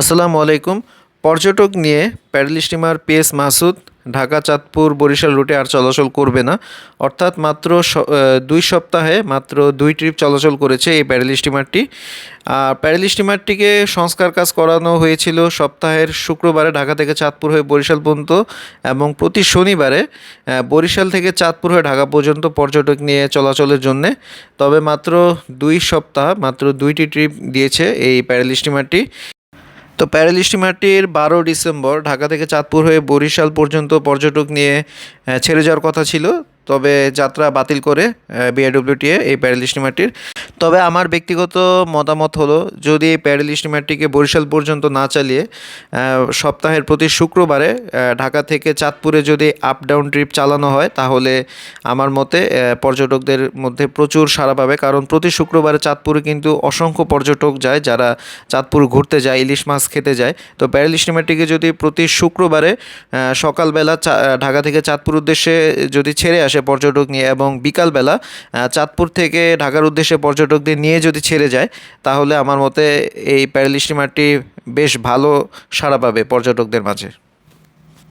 আসসালামু আলাইকুম। পর্যটক নিয়ে paddle steamer PS Masud Dhaka, Chandpur, Barisal রুটে আর চলাচল করবে না। অর্থাৎ মাত্র দুই সপ্তাহে মাত্র দুই ট্রিপ চলাচল করেছে এই প্যাডেল স্টিমারটি আর প্যাডেল স্টিমারটিকে সংস্কার কাজ করানো হয়েছিল সপ্তাহের শুক্রবারে ঢাকা থেকে চাঁদপুর হয়ে বরিশাল পর্যন্ত এবং প্রতি শনিবারে বরিশাল থেকে চাঁদপুর হয়ে ঢাকা পর্যন্ত পর্যটক নিয়ে চলাচলের জন্যে। তবে মাত্র দুই সপ্তাহ, মাত্র দুইটি ট্রিপ দিয়েছে এই প্যাডেল স্টিমারটি তো প্যারেল স্টিমারটির বারো ডিসেম্বর ঢাকা থেকে চাঁদপুর হয়ে বরিশাল পর্যন্ত পর্যটক নিয়ে ছেড়ে যাওয়ার কথা ছিল। তবে যাত্রা বাতিল করে বিআইডব্লিউটিএ এই প্যারেল স্টিমারটির তবে আমার ব্যক্তিগত মতামত হলো, যদি এই প্যারেল স্টিমারটিকে বরিশাল পর্যন্ত না চালিয়ে সপ্তাহের প্রতি শুক্রবারে ঢাকা থেকে চাঁদপুরে যদি আপ ডাউন ট্রিপ চালানো হয়, তাহলে আমার মতে পর্যটকদের মধ্যে প্রচুর সাড়া পাবে। কারণ প্রতি শুক্রবারে চাঁদপুরে কিন্তু অসংখ্য পর্যটক যায় যারা চাঁদপুর ঘুরতে যায়, ইলিশ মাছ খেতে যায়। তো প্যারেল স্টিমারটিকে যদি প্রতি শুক্রবারে সকালবেলা ঢাকা থেকে চাঁদপুর উদ্দেশ্যে যদি ছেড়ে আসে পর্যটক নিয়ে এবং বিকালবেলা চাঁদপুর থেকে ঢাকার উদ্দেশ্যে পর্যটকদের নিয়ে যদি ছেড়ে যায়, তাহলে আমার মতে এই প্যারেল স্টিমারটি বেশ ভালো সাড়া পাবে পর্যটকদের মাঝে।